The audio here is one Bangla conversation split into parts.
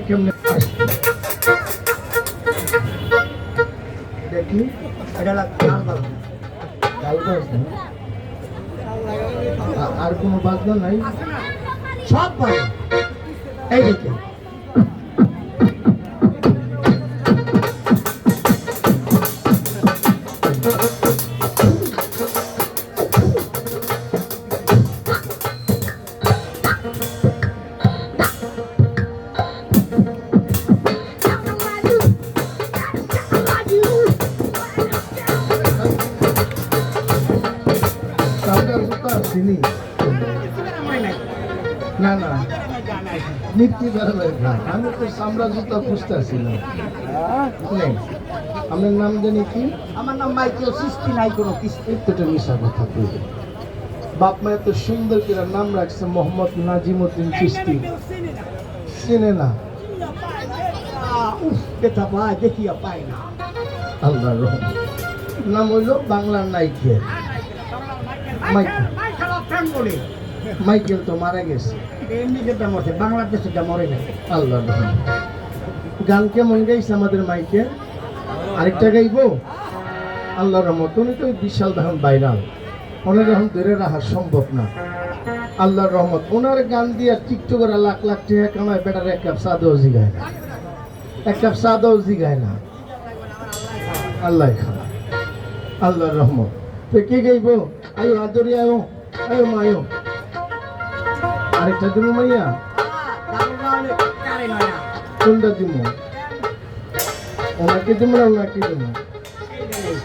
কেমনে? আসছে? দেখি, এটা গাল বাজনা আ- আর কোনো বাজনা নাই। সব বাল এই দেখে। সামনের জুতা চিনি না না। গান আমি তো সামরা জুতা নেই। আপনার নাম জানি কি? আমার নাম মাইকেল সৃষ্টি নাই কোনো মিশা কথা বাপ মা এত সুন্দর করে নাম রাখছে মোহাম্মদ নাজিমুদ্দিন চিস্তি। চিনে না। উফ বেটা পায় দেখিয়া পায় না। আল্লাহ নাম হইল বাংলার নাইকেল মাইকেল। মাইকেল তো মারা গেছে। এমনি যেটা মরে বাংলাদেশে যা মরে না আল্লাহ গান কেমন গাইছে আমাদের মাইকে আরেকটা গাইবো? আল্লাহ রহমত উনি তো বিশাল ধারণ বাইরাল ওনার এখন ধরে রাখা সম্ভব না। আল্লাহর রহমত ওনার গান দিয়ে টিকটকের লাখ লাখ টাকা কামায় বেটার এক কাপ সাদাও জিগায় না। এক কাপ সাদাও জিগায় না। আল্লাহ খানা আল্লাহর রহমত। তো কে গাইবো? আয়ো আদরি আয়ো আয়ো মায়ো। আরেকটা দেবো মাইয়া? কোনটা দিব ওনাকে দিব না ওনাকে দিব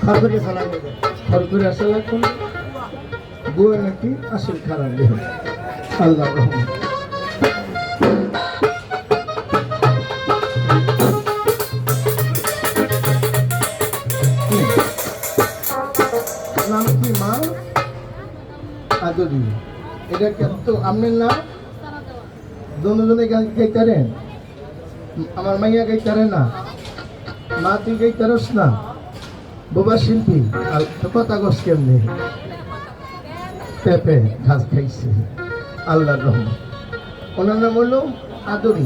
খরগোটে ফেলা যাবে খরখরে আসা লাগবে না নাকি আসল খারাপ দেহ? আল্লাহ রহমান নাম কি মা? আদরি এটা তো আপনার নাম দুজনে গাইতারেন আমার মাইয়া গাইতারে না। মা, তুই গাইতারস না? বোবা শিল্পী, আর কথা গছ কেমনি? পেঁপে ঘাস খাইছে। আল্লাহর রহমান ওনার নাম হলো আদরি।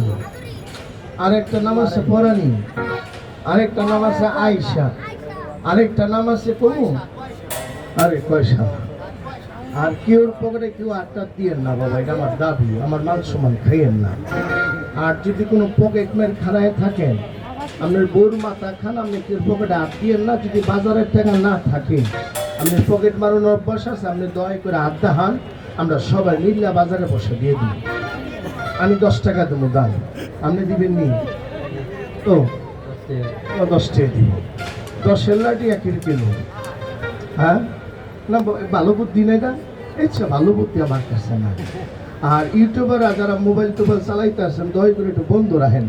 আরেকটা নাম আছে পরানি। আরেকটা নাম আছে আয়সা আরেকটা নাম আছে কমু। আরে পয়সা আর কেউর পকেটে কেউ আটটা দিয়েন না, বাবা, এটা আমার দাবি। আমার মান সমান খাইয়েন না। আর যদি কোনো পকেট মের খানায় থাকেন আপনার বউর মাথা খান, আপনি কেউ পকেটে আট দিয়েন না, যদি বাজারের টাকা না থাকে, আপনি পকেট মারানোর অভ্যাস আছে, আপনি দয়া করে আড্ডা হান আমরা সবাই মিল্লা বাজারে বসে দিয়ে দিই। আমি দশ টাকা দেবো দাম আপনি দিবেন নি? ও দশ টাকা দিব। দশের লাঠি এক কিলো। হ্যাঁ? না ভালো বুদ্ধি নেই না? ইচ্ছা ভালো বুদ্ধি আমার কাছে না আর ইউটিউবাররা যারা মোবাইল টোবাইল চালাইতে আসেন, দয়া করে একটু বন্ধ রাখেন।